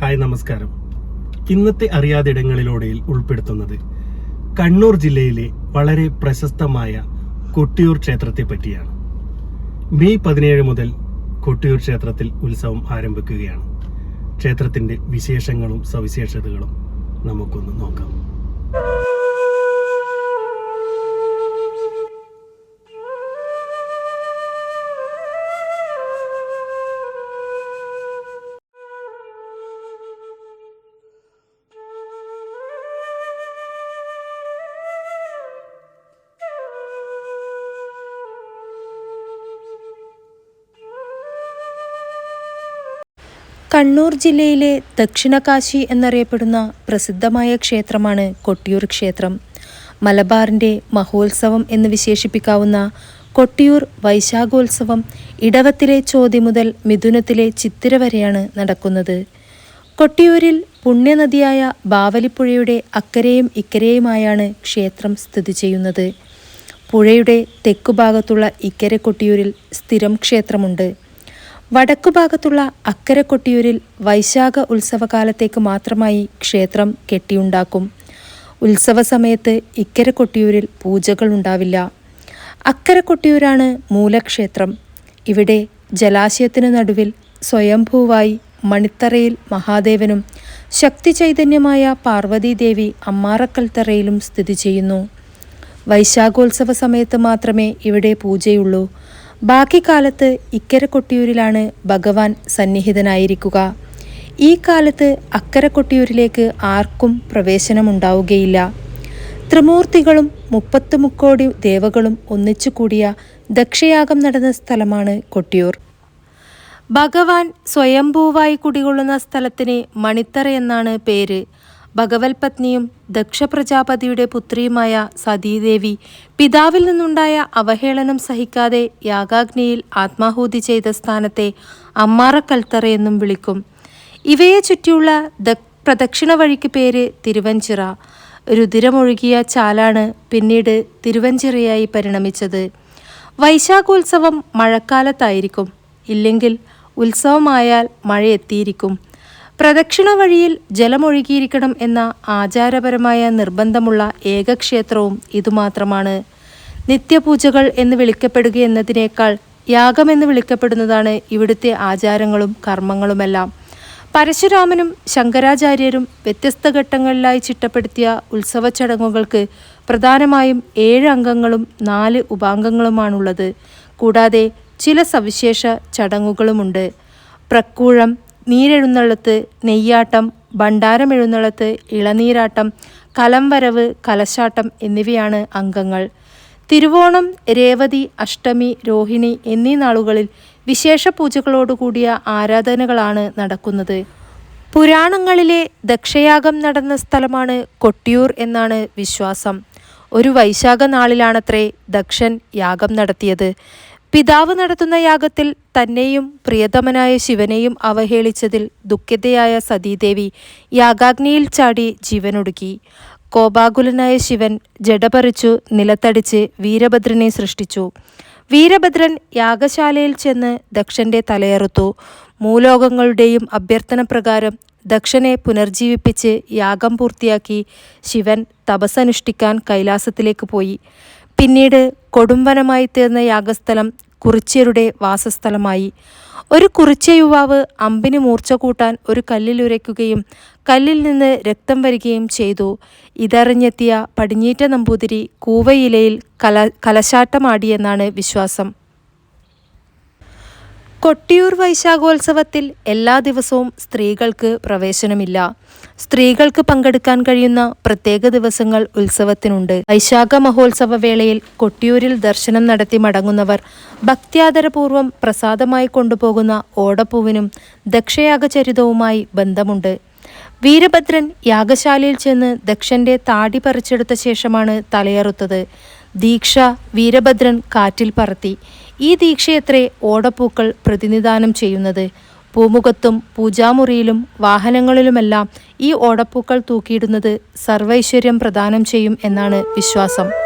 Hi നമസ്കാരം. ഇന്നത്തെ അറിയാതെ ഇടങ്ങളിലൂടെയിൽ ഉൾപ്പെടുത്തുന്നത് കണ്ണൂർ ജില്ലയിലെ വളരെ പ്രശസ്തമായ കൊട്ടിയൂർ ക്ഷേത്രത്തെ പറ്റിയാണ്. മെയ് പതിനേഴ് മുതൽ കൊട്ടിയൂർ ക്ഷേത്രത്തിൽ ഉത്സവം ആരംഭിക്കുകയാണ്. ക്ഷേത്രത്തിന്റെ വിശേഷങ്ങളും സവിശേഷതകളും നമുക്കൊന്ന് നോക്കാം. കണ്ണൂർ ജില്ലയിലെ ദക്ഷിണകാശി എന്നറിയപ്പെടുന്ന പ്രസിദ്ധമായ ക്ഷേത്രമാണ് കൊട്ടിയൂർ ക്ഷേത്രം. മലബാറിന്റെ മഹോത്സവം എന്ന് വിശേഷിപ്പിക്കാവുന്ന കൊട്ടിയൂർ വൈശാഖോത്സവം ഇടവത്തിലെ ചോതി മുതൽ മിഥുനത്തിലെ ചിത്തിര വരെയാണ് നടക്കുന്നത്. കൊട്ടിയൂരിൽ പുണ്യനദിയായ ബാവലിപ്പുഴയുടെ അക്കരെയും ഇക്കരെയുമായാണ് ക്ഷേത്രം സ്ഥിതി ചെയ്യുന്നത്. പുഴയുടെ തെക്കുഭാഗത്തുള്ള ഇക്കര കൊട്ടിയൂരിൽ സ്ഥിരം ക്ഷേത്രമുണ്ട്. വടക്കുഭാഗത്തുള്ള അക്കരക്കൊട്ടിയൂരിൽ വൈശാഖ ഉത്സവകാലത്തേക്ക് മാത്രമായി ക്ഷേത്രം കെട്ടിയുണ്ടാക്കും. ഉത്സവ സമയത്ത് ഇക്കര കൊട്ടിയൂരിൽ പൂജകൾ ഉണ്ടാവില്ല. അക്കര കൊട്ടിയൂരാണ് മൂലക്ഷേത്രം. ഇവിടെ ജലാശയത്തിനു നടുവിൽ സ്വയംഭൂവായി മണിത്തറയിൽ മഹാദേവനും ശക്തി ചൈതന്യമായ പാർവതീദേവി അമ്മാറക്കൽത്തറയിലും സ്ഥിതി ചെയ്യുന്നു. വൈശാഖോത്സവ സമയത്ത് മാത്രമേ ഇവിടെ പൂജയുള്ളൂ. ബാക്കി കാലത്ത് ഇക്കര കൊട്ടിയൂരിലാണ് ഭഗവാൻ സന്നിഹിതനായിരിക്കുക. ഈ കാലത്ത് അക്കര കൊട്ടിയൂരിലേക്ക് ആർക്കും പ്രവേശനമുണ്ടാവുകയില്ല. ത്രിമൂർത്തികളും മുപ്പത്ത് മുക്കോടി ദേവകളും ഒന്നിച്ചു കൂടിയ ദക്ഷയാഗം നടന്ന സ്ഥലമാണ് കൊട്ടിയൂർ. ഭഗവാൻ സ്വയംഭൂവായി കുടികൊള്ളുന്ന സ്ഥലത്തിന് മണിത്തറ എന്നാണ് പേര്. ഭഗവത് പത്നിയും ദക്ഷ പ്രജാപതിയുടെ പുത്രിയുമായ സതീദേവി പിതാവിൽ നിന്നുണ്ടായ അവഹേളനം സഹിക്കാതെ യാഗാഗ്നിയിൽ ആത്മാഹൂതി ചെയ്ത സ്ഥാനത്തെ അമ്മാറക്കൽത്തറ എന്നും വിളിക്കും. ഇവയെ ചുറ്റിയുള്ള ദ പ്രദക്ഷിണ വഴിക്ക് പേര് തിരുവഞ്ചിറ. രുതിരമൊഴുകിയ ചാലാണ് പിന്നീട് തിരുവഞ്ചിറയായി പരിണമിച്ചത്. വൈശാഖോത്സവം മഴക്കാലത്തായിരിക്കും. ഇല്ലെങ്കിൽ ഉത്സവമായാൽ മഴ എത്തിയിരിക്കും പ്രദക്ഷിണ വഴിയിൽ ജലമൊഴുകിയിരിക്കണം എന്ന ആചാരപരമായ നിർബന്ധമുള്ള ഏകക്ഷേത്രവും ഇതുമാത്രമാണ്. നിത്യപൂജകൾ എന്ന് വിളിക്കപ്പെടുക എന്നതിനേക്കാൾ യാഗമെന്ന് വിളിക്കപ്പെടുന്നതാണ് ഇവിടുത്തെ ആചാരങ്ങളും കർമ്മങ്ങളുമെല്ലാം. പരശുരാമനും ശങ്കരാചാര്യരും വ്യത്യസ്ത ഘട്ടങ്ങളിലായി ചിട്ടപ്പെടുത്തിയ ഉത്സവ ചടങ്ങുകൾക്ക് പ്രധാനമായും ഏഴ് അംഗങ്ങളും നാല് ഉപാംഗങ്ങളുമാണുള്ളത്. കൂടാതെ ചില സവിശേഷ ചടങ്ങുകളുമുണ്ട്. പ്രക്കൂഴം നീരെഴുന്നള്ളത്ത് നെയ്യാട്ടം ഭണ്ഡാരം എഴുന്നള്ളത്ത് ഇളനീരാട്ടം കലംവരവ് കലശാട്ടം എന്നിവയാണ് അംഗങ്ങൾ. തിരുവോണം രേവതി അഷ്ടമി രോഹിണി എന്നീ നാളുകളിൽ വിശേഷ പൂജകളോടുകൂടിയ ആരാധനകളാണ് നടക്കുന്നത്. പുരാണങ്ങളിലെ ദക്ഷയാഗം നടന്ന സ്ഥലമാണ് കൊട്ടിയൂർ എന്നാണ് വിശ്വാസം. ഒരു വൈശാഖ നാളിലാണത്രേ ദക്ഷൻ യാഗം നടത്തിയത്. പിതാവ് നടത്തുന്ന യാഗത്തിൽ തന്നെയും പ്രിയതമനായ ശിവനെയും അവഹേളിച്ചതിൽ ദുഃഖിതയായ സതീദേവി യാഗാഗ്നിയിൽ ചാടി ജീവനൊടുക്കി. കോപാകുലനായ ശിവൻ ജഡപറിച്ചു നിലത്തടിച്ച് വീരഭദ്രനെ സൃഷ്ടിച്ചു. വീരഭദ്രൻ യാഗശാലയിൽ ചെന്ന് ദക്ഷന്റെ തലയറുത്തു. മൂലോകങ്ങളുടെയും അഭ്യർത്ഥന പ്രകാരം ദക്ഷനെ പുനർജീവിപ്പിച്ച് യാഗം പൂർത്തിയാക്കി ശിവൻ തപസ്സനുഷ്ഠിക്കാൻ കൈലാസത്തിലേക്ക് പോയി. പിന്നീട് കൊടുമ്പനമായി തീർന്ന യാഗസ്ഥലം കുറിച്യരുടെ വാസസ്ഥലമായി. ഒരു കുറിച്യ യുവാവ് അമ്പിന് മൂർച്ച കൂട്ടാൻ ഒരു കല്ലിലുരയ്ക്കുകയും കല്ലിൽ നിന്ന് രക്തം വരികയും ചെയ്തു. ഇതറിഞ്ഞെത്തിയ പടിഞ്ഞീറ്റ നമ്പൂതിരി കൂവയിലയിൽ കല കലശാട്ടമാടിയെന്നാണ് വിശ്വാസം. കൊട്ടിയൂർ വൈശാഖോത്സവത്തിൽ എല്ലാ ദിവസവും സ്ത്രീകൾക്ക് പ്രവേശനമില്ല. സ്ത്രീകൾക്ക് പങ്കെടുക്കാൻ കഴിയുന്ന പ്രത്യേക ദിവസങ്ങൾ ഉത്സവത്തിനുണ്ട്. വൈശാഖ മഹോത്സവ വേളയിൽ കൊട്ടിയൂരിൽ ദർശനം നടത്തി മടങ്ങുന്നവർ ഭക്ത്യാദരപൂർവം പ്രസാദമായി കൊണ്ടുപോകുന്ന ഓടപ്പൂവിനും ദക്ഷയാഗചരിതവുമായി ബന്ധമുണ്ട്. വീരഭദ്രൻ യാഗശാലയിൽ ചെന്ന് ദക്ഷന്റെ താടി പറിച്ചെടുത്ത ശേഷമാണ് തലയറുത്തത്. ദീക്ഷ വീരഭദ്രൻ കാറ്റിൽ പറത്തി. ഈ ദീക്ഷയത്രേ ഓടപ്പൂക്കൾ പ്രതിനിധാനം ചെയ്യുന്നത്. പൂമുഖത്തും പൂജാമുറിയിലും വാഹനങ്ങളിലുമെല്ലാം ഈ ഓടപ്പൂക്കൾ തൂക്കിയിടുന്നത് സർവൈശ്വര്യം പ്രദാനം ചെയ്യും എന്നാണ് വിശ്വാസം.